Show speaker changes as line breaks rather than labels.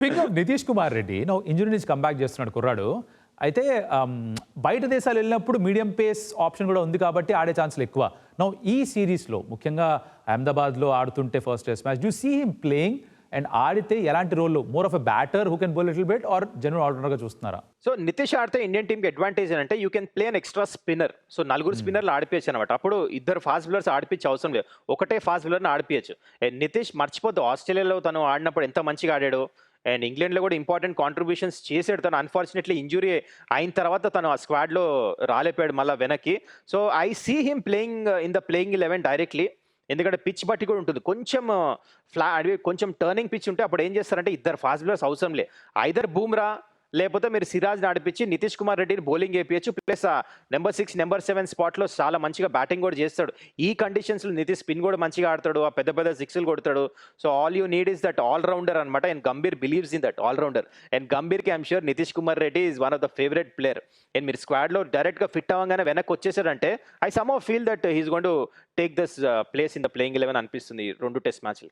Speaking of Nitish Kumar Reddy no injury నుంచి comeback చేస్తున్నాడు కుర్రాడు. అయితే um, బయట దేశాలు వెళ్ళినప్పుడు మీడియం పేస్ ఆప్షన్ కూడా ఉంది కాబట్టి ఆడే ఛాన్సులు ఎక్కువ. నో ఈ సిరీస్లో ముఖ్యంగా అహ్మదాబాద్లో ఆడుతుంటే first test match you see him playing and ఆడితే ఎలాంటి రోల్లో more of a batter who can bowl little bit or general ఆల్రౌండర్గా చూస్తున్నారా?
సో నితీష్ ఆడితే ఇండియన్ టీంకి అడ్వాంటేజ్ అంటే you can play an extra spinner so నలుగురు స్పిన్నర్లు ఆడిపించచ్చు అనమాట అప్పుడు ఇద్దరు ఫాస్ట్ బౌలర్స్ ఆడిపించే అవసరం లేదు. ఒకటే ఫాస్ట్ బౌలర్ని ఆడిపించచ్చు నితీష్ మర్చిపోద్దు. ఆస్ట్రేలియాలో తను ఆడినప్పుడు ఎంత మంచిగా ఆడాడు? అండ్ ఇంగ్లాండ్లో కూడా ఇంపార్టెంట్ కాంట్రిబ్యూషన్స్ చేసాడు తను అన్ఫార్చునేట్లీ ఇంజురీ అయిన తర్వాత తను ఆ స్క్వాడ్లో రాలేపోయాడు మళ్ళీ వెనక్కి. So I see him playing in the playing eleven directly. ఎందుకంటే పిచ్ బట్టి కూడా ఉంటుంది. కొంచెం ఫ్లా కొంచెం టర్నింగ్ పిచ్ ఉంటే అప్పుడు ఏం చేస్తారంటే ఇద్దరు ఫాస్ట్ బౌలర్స్ అవసరం లే. ఐదర్ బూమ్రా లేకపోతే మీరు సిరాజ్ నడిపించి నితీష్ కుమార్ రెడ్డిని bowling వేపించచ్చు plus number six number seven స్పాట్లో చాలా మంచిగా బ్యాటింగ్ కూడా చేస్తాడు. ఈ కండిషన్స్లో నితీష్ స్పిన్ కూడా మంచిగా ఆడతాడు. ఆ పెద్ద పెద్ద సిక్స్లు కొడతాడు. So all you need is that all rounder అనమాట and Gambhir believes in that all rounder and గంభీర్కి I'm sure Nitish Kumar Reddy is one of the favourite player and మీరు స్క్వాడ్లో డైరెక్ట్గా ఫిట్ అవ్వగానే వెనక్కి వచ్చేసారంటే I some feel that he's going to take this place in the playing eleven అనిపిస్తుంది ఈ రెండు test మ్యాచ్లకి